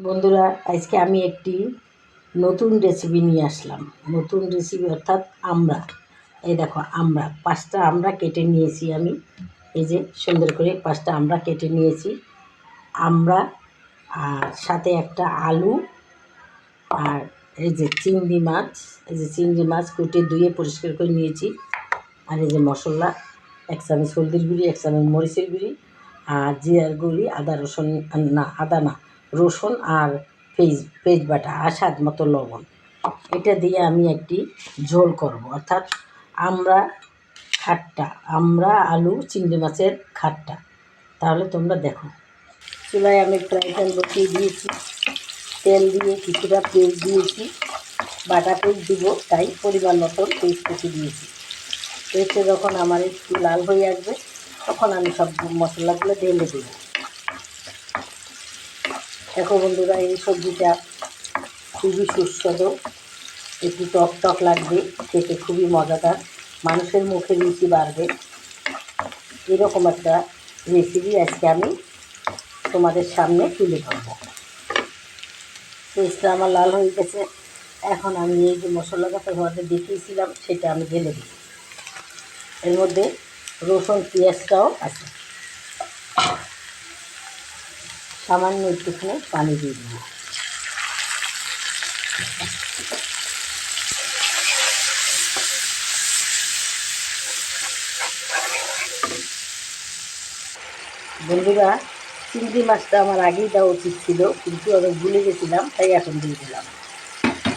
বন্ধুরা, আজকে আমি একটি নতুন রেসিপি নিয়ে আসলাম। নতুন রেসিপি অর্থাৎ আমরা। এই দেখো, আমরা। পাঁচটা আমরা কেটে নিয়েছি আমি। এই যে, সুন্দর করে পাঁচটা আমরা কেটে নিয়েছি। আমরা আর সাথে একটা আলু আর এই যে চিংড়ি মাছ। এই যে চিংড়ি মাছ কুটে ধুয়ে পরিষ্কার করে নিয়েছি। আর এই যে মশলা, এক চামচ হলদির গুঁড়ি, এক চামচ মরিচের গুঁড়ি আর জিরার গুঁড়ি, আদা, রসুন, না, আদা না রসুন আর পেঁয়াজ পেঁয়াজ বাটা আর স্বাদ মতো লবণ। এটা দিয়ে আমি একটি ঝোল করব। অর্থাৎ আমরা খাট্টা, আমরা আলু, চিংড়ি মাছের খাট্টা। তাহলে তোমরা দেখো। চুলায় আমি ফ্রাই প্যান বসিয়ে দিয়েছি। তেল দিয়ে কিছুটা পেঁয়াজ দিয়েছি। বাটা পেঁয়াজ দিব, তাই পরিমাণ মতন পেঁয়াজ কুচি দিয়েছি। পেঁয়াজটা যখন আমার একটু লাল হয়ে আসবে, তখন আমি সব মশলাগুলো ঢেলে দেবো। দেখো বন্ধুরা, এই সবজিটা খুবই সুস্বাদু। একটু টক টক লাগবে, খেতে খুবই মজাদার। মানুষের মুখে রুচি বাড়বে। এরকম একটা রেসিপি আজকে আমি তোমাদের সামনে তুলে ধরবো। পেঁয়াজটা আমার লাল হয়ে গেছে। এখন আমি এই যে মশলাটা তোমাদের দেখিয়েছিলাম, সেটা আমি ঢেলে দিই। এর মধ্যে রসুন, পেঁয়াজটাও আছে। সামান্য একটুখানি পানি দিয়ে দিব বন্ধুরা, চিংড়ি মাছটা আমার আগেই দেওয়া উচিত ছিল, কিন্তু আমি ভুলে গেছিলাম, তাই এখন দিয়ে দিলাম।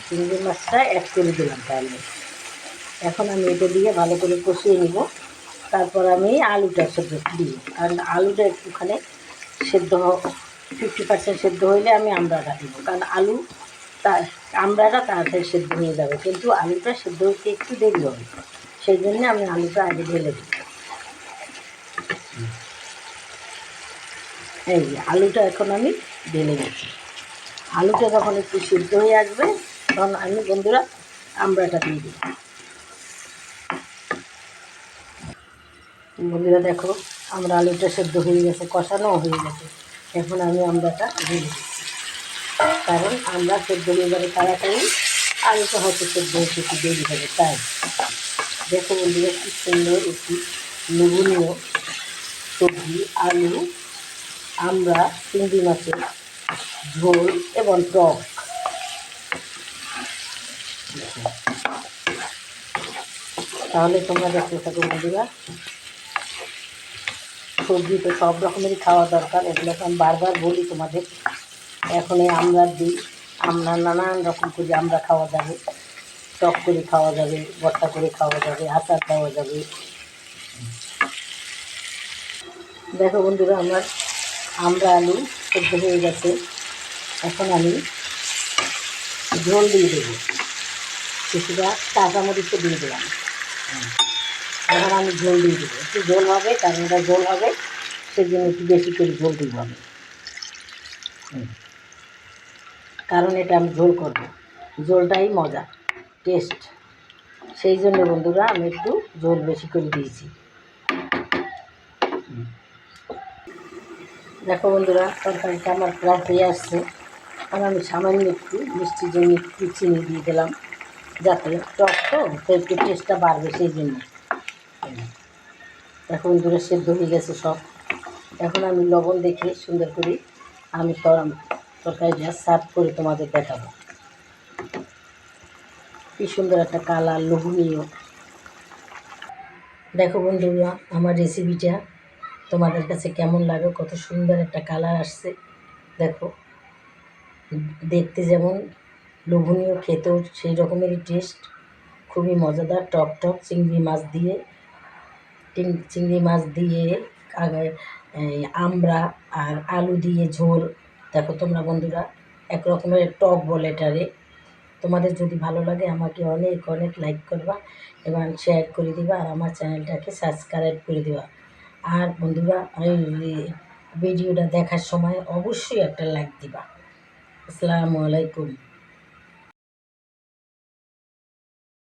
চিংড়ি মাছটা অ্যাড করে দিলাম তাহলে। এখন আমি এটা দিয়ে ভালো করে কষিয়ে নিব। তারপর আমি আলুটা সেদ্ধ দিই কারণ আলুটা একটুখানি সেদ্ধ ফিফটি পার্সেন্ট সেদ্ধ হইলে আমি আমড়াটা দিব। কারণ আলু তা আমড়াটা তাড়াতাড়ি সেদ্ধ হয়ে যাবে। কিন্তু আলুটা সেদ্ধ হতে একটু দেরি হবে। সেই জন্য আমি আলুটা আগে ঢেলে দিই। এই আলুটা এখন আমি ঢেলে দিচ্ছি। আলুটা যখন একটু সিদ্ধ হয়ে আসবে, তখন আমি বন্ধুরা আমড়াটা দিয়ে দিই বন্ধুরা দেখো, আমরা আলুটা সেদ্ধ হয়ে গেছে কষানো হয়ে গেছে। এখন আমি আমড়াটা দিয়ে দিচ্ছি। কারণ আমরা সেদ্ধ হয়ে যাবে তাড়াতাড়ি আলুটা হয়তো সেদ্ধ হতে একটু দেরি হবে, তাই। দেখো বন্ধুরা, কি সুন্দর একটি লোভনীয় সবজি, আলু, আমরা চিংড়ি মাছের ঝোল এবং টক। তাহলে তোমরা দেখতে থাকো বন্ধুরা। সবজি তো সব রকমেরই খাওয়া দরকার, এগুলো আমি বারবার বলি তোমাদের। এখন এই আমরা দিই, আমরা নানান রকম করে আমরা খাওয়া যাবে। টক করে খাওয়া যাবে, ভর্তা করে খাওয়া যাবে, আচার খাওয়া যাবে। দেখো বন্ধুরা, আমার, আমরা আলু সেদ্ধ হয়ে গেছে। এখন আমি ঝোল দিয়ে দেবো। কিছুটা কাঁচামরিচও দিয়ে দিলাম। এখন আমি ঝোল দিয়ে দেবো। একটু ঝোল হবে কারণ এটা ঝোল হবে, সেই জন্য একটু বেশি করে দিব আমি হুম। কারণ এটা আমি ঝোল করব। ঝোলটাই মজা, টেস্ট। সেই জন্য বন্ধুরা আমি একটু ঝোল বেশি করে দিয়েছি। দেখো বন্ধুরা, তরকারিটা আমার প্রায় হয়ে আসছে। আর আমি সামান্য একটু মিষ্টির জন্য একটু চিনি দিয়ে দিলাম, যাতে টক তো একটু টেস্টটা বাড়বে সেই জন্য। এখন দূরে সেদ্ধ হয়ে গেছে সব। এখন আমি লবণ দেখে সুন্দর করে আমি তর- তরকারিটা সার্ভ করে তোমাদের দেখাবো। কি সুন্দর একটা কালার, লোভনীয়। দেখো বন্ধুরা, আমার রেসিপিটা তোমাদের কাছে কেমন লাগে কত সুন্দর একটা কালার আসছে। দেখো, দেখতে যেমন লোভনীয়, খেতেও সেই রকমেরই টেস্ট খুবই মজাদার, টক টক চিংড়ি মাছ দিয়ে চিংড়ি মাছ দিয়ে, আগে আমড়া আর আলু দিয়ে ঝোল। দেখো তোমরা বন্ধুরা, এক রকমের টক বলে এটারে। তোমাদের যদি ভালো লাগে আমাকে অনেক অনেক লাইক করবা এবং শেয়ার করে দিবা আর আমার চ্যানেলটাকে সাবস্ক্রাইব করে দিবা। আর বন্ধুরা ভিডিওটা দেখার সময় অবশ্যই একটা লাইক দিবা। আসসালামু আলাইকুম।